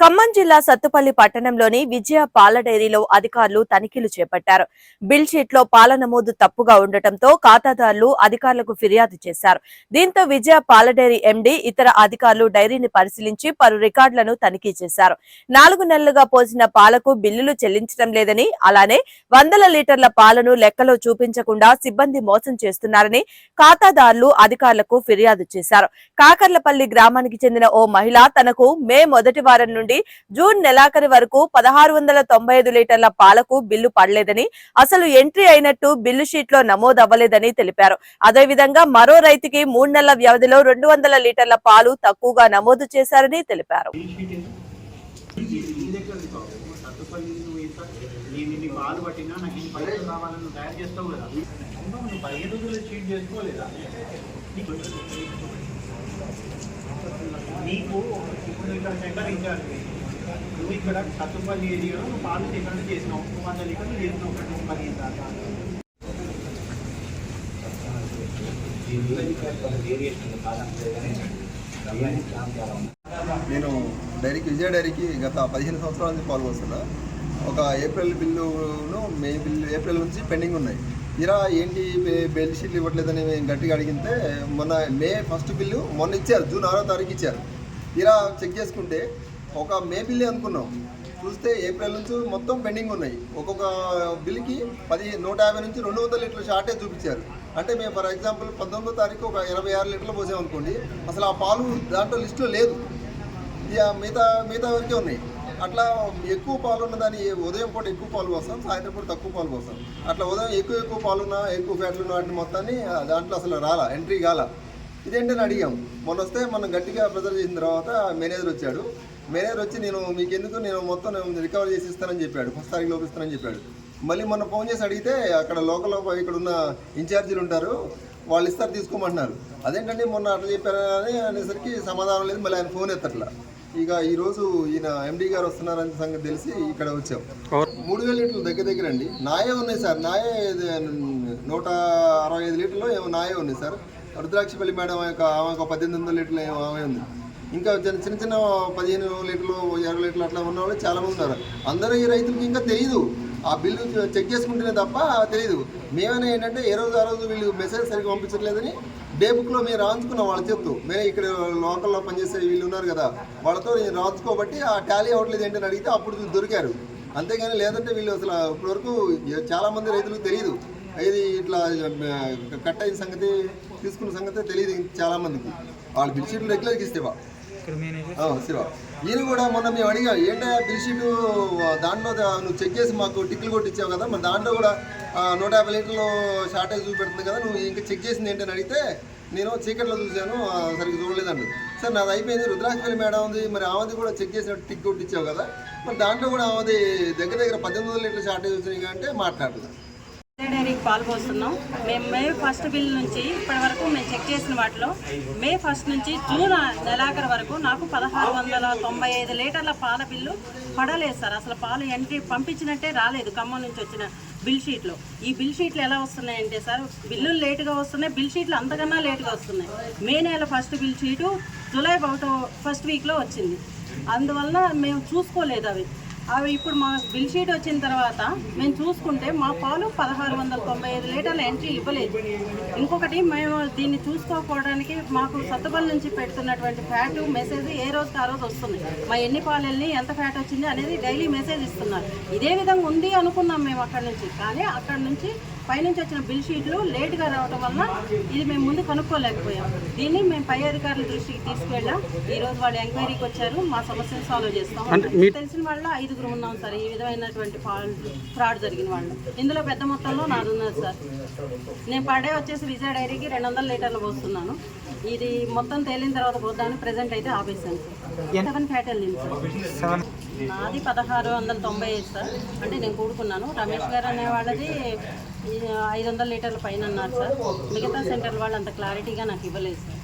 ఖమ్మం జిల్లా సత్తుపల్లి పట్టణంలోని విజయ పాల డైరీలో అధికారులు తనిఖీలు చేపట్టారు. బిల్ షీట్లో పాల నమోదు తప్పుగా ఉండటంతో ఖాతాదారులు అధికారులకు ఫిర్యాదు చేశారు. దీంతో విజయ పాల డైరీ ఎండీ ఇతర అధికారులు డైరీని పరిశీలించి పలు రికార్డులను తనిఖీ చేశారు. నాలుగు నెలలుగా పోసిన పాలకు బిల్లులు చెల్లించడం లేదని అలానే వందల లీటర్ల పాలను లెక్కలో చూపించకుండా సిబ్బంది మోసం చేస్తున్నారని ఖాతాదారులు అధికారులకు ఫిర్యాదు చేశారు. కాకర్లపల్లి గ్రామానికి చెందిన ఓ మహిళ తనకు మే మొదటి వారం నుండి జూన్ నెలాఖరి వరకు పదహారు వందల తొంభై ఐదు లీటర్ల పాలకు బిల్లు పడలేదని అసలు ఎంట్రీ అయినట్టు బిల్లు షీట్లో నమోదు అవ్వలేదని తెలిపారు. అదేవిధంగా మరో రైతుకి మూడు నెలల వ్యవధిలో రెండు వందల లీటర్ల పాలు తక్కువగా నమోదు చేశారని తెలిపారు. పట్టినా నాకు ఇన్ని పైసలు కావాలని నువ్వు తయారు చేస్తావు కదా. నువ్వు పదిహేను రోజులు చీట్ చేసుకోలేదా? నీకు నీకు ఇప్పుడు ఇక్కడ సెంటర్ ఇన్ఛార్జ్ నువ్వు ఇక్కడ సత్తుపల్లి ఏరియాలో నువ్వు పాలు సేకరణ చేసినావు. నువ్వు వంద లీటర్లు చేసినావు ఒకటి నువ్వు దాకా. నేను డైరీకి విజయ డైరీకి గత పదిహేను సంవత్సరాల నుంచి పాల్గొస్తున్నా. ఒక ఏప్రిల్ బిల్లును మే బిల్లు ఏప్రిల్ నుంచి పెండింగ్ ఉన్నాయి. ఇరా ఏంటి బెల్ షీట్లు ఇవ్వట్లేదని మేము గట్టిగా అడిగితే మొన్న మే ఫస్ట్ బిల్లు మొన్న ఇచ్చారు జూన్ ఆరో తారీఖు ఇచ్చారు. ఇరా చెక్ చేసుకుంటే ఒక మే బిల్లే అనుకున్నాం. చూస్తే ఏప్రిల్ నుంచి మొత్తం పెండింగ్ ఉన్నాయి. ఒక్కొక్క బిల్కి పది నూట యాభై నుంచి రెండు వందల లీటర్ల షార్టేజ్ చూపించారు. అంటే మేము ఫర్ ఎగ్జాంపుల్ పంతొమ్మిదో తారీఖు ఒక ఇరవై ఆరు లీటర్లు పోసామనుకోండి అసలు ఆ పాలు దాంట్లో లిస్టులో లేదు. ఇక మిగతా మిగతా వరకే ఉన్నాయి. అట్లా ఎక్కువ పాలు ఉన్నదాన్ని ఉదయం పూట ఎక్కువ పాలు పోస్తాం సాయంత్రం పూట తక్కువ పాలు పోస్తాం. అట్లా ఉదయం ఎక్కువ ఎక్కువ పాలు ఉన్నా ఎక్కువ ఫ్యాట్లు ఉన్న వాటిని మొత్తాన్ని దాంట్లో అసలు రాలా ఎంట్రీ కాల. ఇదేంటని అడిగాం. మొన్న వస్తే మనం గట్టిగా ప్రెజర్ చేసిన తర్వాత మేనేజర్ వచ్చాడు. మేనేజర్ వచ్చి నేను మీకు ఎందుకు నేను మొత్తం రికవర్ చేసి ఇస్తానని చెప్పాడు. ఫస్ట్ తారీఖు లోపు ఇస్తానని చెప్పాడు. మళ్ళీ మొన్న ఫోన్ చేసి అడిగితే అక్కడ లోకల్ ఇక్కడ ఉన్న ఇన్ఛార్జీలు ఉంటారు. వాళ్ళు ఇస్తారు తీసుకోమంటున్నారు. అదేంటండి మొన్న అట్లా చెప్పారు అనేసరికి సమాధానం లేదు. మళ్ళీ ఆయన ఫోన్ ఎత్తట్లా. ఇక ఈరోజు ఈయన ఎండి గారు వస్తున్నారని సంగతి తెలిసి ఇక్కడ వచ్చాం. మూడు వేల లీటర్లు దగ్గర దగ్గర అండి. నాయే ఉన్నాయి సార్. నాయే నూట అరవై ఐదు లీటర్లు ఏమో నాయే ఉన్నాయి సార్. రుద్రాక్షపల్లి మేడం యొక్క ఆమె ఒక పద్దెనిమిది వందల లీటర్లు ఏమో ఆమె ఉంది. ఇంకా చిన్న చిన్న చిన్న పదిహేను లీటర్లు ఇరవై లీటర్లు అట్లా ఉన్న వాళ్ళు చాలా మంది ఉన్నారు. అందరూ ఈ రైతులకి ఇంకా తెలియదు ఆ బిల్లు చెక్ చేసుకుంటేనే తప్ప తెలియదు. మేమైనా ఏంటంటే ఏ రోజు ఆ రోజు వీళ్ళు మెసేజ్ సరిగ్గా పంపించట్లేదని డే బుక్లో మేము రాయించుకున్నాం వాళ్ళ చెప్తూ మేము ఇక్కడ లోకల్లో పనిచేసే వీళ్ళు ఉన్నారు కదా వాళ్ళతో నేను రాయించుకోబట్టి ఆ టాలీ అవ్వట్లేదు ఏంటని అడిగితే అప్పుడు దొరికారు. అంతేగాని లేదంటే వీళ్ళు అసలు ఇప్పటివరకు చాలా మంది రైతులకు తెలియదు ఇది ఇట్లా కట్ అయిన సంగతి తీసుకున్న సంగతి తెలియదు చాలా మందికి వాళ్ళు బిల్ షీట్లు రెగ్యులర్గా ఇస్తేవా? శివ ఈయన కూడా మొన్న మేము అడిగా ఏంటో బిల్ షీట్ దాంట్లో నువ్వు చెక్ చేసి మాకు టిక్లు కొట్టించావు కదా మరి దాంట్లో కూడా నూట యాభై లీటర్లు షార్టేజ్ చూపెడుతుంది కదా నువ్వు ఇంకా చెక్ చేసింది ఏంటని అడిగితే నేను చీకట్లో చూశాను సరిగ్గా చూడలేదండి. సార్ నాది అయిపోయింది. రుద్రాక్షపల్లి మేడం ఉంది. మరి ఆమెది కూడా చెక్ చేసినట్టు టిక్ కొట్టించావు కదా. మరి దాంట్లో కూడా ఆమెది దగ్గర దగ్గర పద్దెనిమిది వందల లీటర్ల షార్టేజ్ వచ్చినాయి అంటే మాట్లాడలేదు. డైరీకి పాల్పోస్తున్నాం మేము మే ఫస్ట్ బిల్ నుంచి ఇప్పటి వరకు మేము చెక్ చేసిన వాటిలో మే ఫస్ట్ నుంచి జూన్ నెలాఖరు వరకు నాకు పదహారు వందల తొంభై ఐదు లీటర్ల పాల బిల్లు పడలేదు సార్. అసలు పాలు ఎంట్రీ పంపించినట్టే రాలేదు. ఖమ్మం నుంచి వచ్చిన బిల్ షీట్లో. ఈ బిల్ షీట్లు ఎలా వస్తున్నాయంటే సార్ బిల్లులు లేటుగా వస్తున్నాయి బిల్ షీట్లు అంతకన్నా లేటుగా వస్తున్నాయి. మే నెల ఫస్ట్ బిల్ షీటు జూలై ఒకటో ఫస్ట్ వీక్లో వచ్చింది. అందువలన మేము చూసుకోలేదు అవి. అవి ఇప్పుడు మా బిల్ షీట్ వచ్చిన తర్వాత మేము చూసుకుంటే మా పాలు పదహారు వందల తొంభై ఐదు లీటర్ల ఎంట్రీ ఇవ్వలేదు. ఇంకొకటి మేము దీన్ని చూసుకోకపోవడానికి మాకు సత్తుబల్ నుంచి పెడుతున్నటువంటి ఫ్యాట్ మెసేజ్ ఏ రోజుకి ఆ రోజు వస్తుంది. మా ఎన్ని పాలు వెళ్ళి ఎంత ఫ్యాట్ వచ్చింది అనేది డైలీ మెసేజ్ ఇస్తున్నారు. ఇదే విధంగా ఉంది అనుకున్నాం మేము అక్కడ నుంచి. కానీ అక్కడ నుంచి పైనుంచి వచ్చిన బిల్ షీట్లు లేట్గా రావడం వల్ల ఇది మేము ముందు కనుక్కోలేకపోయాం. దీన్ని మేము పై అధికారుల దృష్టికి తీసుకువెళ్ళాం ఈ రోజు వాళ్ళు ఎంక్వైరీకి వచ్చారు. మా సమస్యను సాల్వ్ చేస్తాం. తెలిసిన వాళ్ళు ఐదుగురు ఉన్నాం సార్. ఈ విధమైనటువంటి ఫ్రాడ్ జరిగిన వాళ్ళు. ఇందులో పెద్ద మొత్తంలో నాది ఉన్నది సార్. నేను పర్ డే వచ్చేసి విజయ డైరీకి రెండు వందల లీటర్లు పోస్తున్నాను. ఇది మొత్తం తేలిన తర్వాత పోద్దామని ప్రెసెంట్ అయితే ఆపేసాను సార్ సెవెన్ ఫ్యాట్ వెళ్ళింది సార్. నాది పదహారు వందల తొంభై ఐదు సార్. అంటే నేను కూడుకున్నాను. రమేష్ గారు అనే వాళ్ళది ఈ ఐదు వందల లీటర్ల పైన అన్నారు సార్. మిగతా సెంటర్ వాళ్ళు అంత క్లారిటీగా నాకు ఇవ్వలేదు సార్.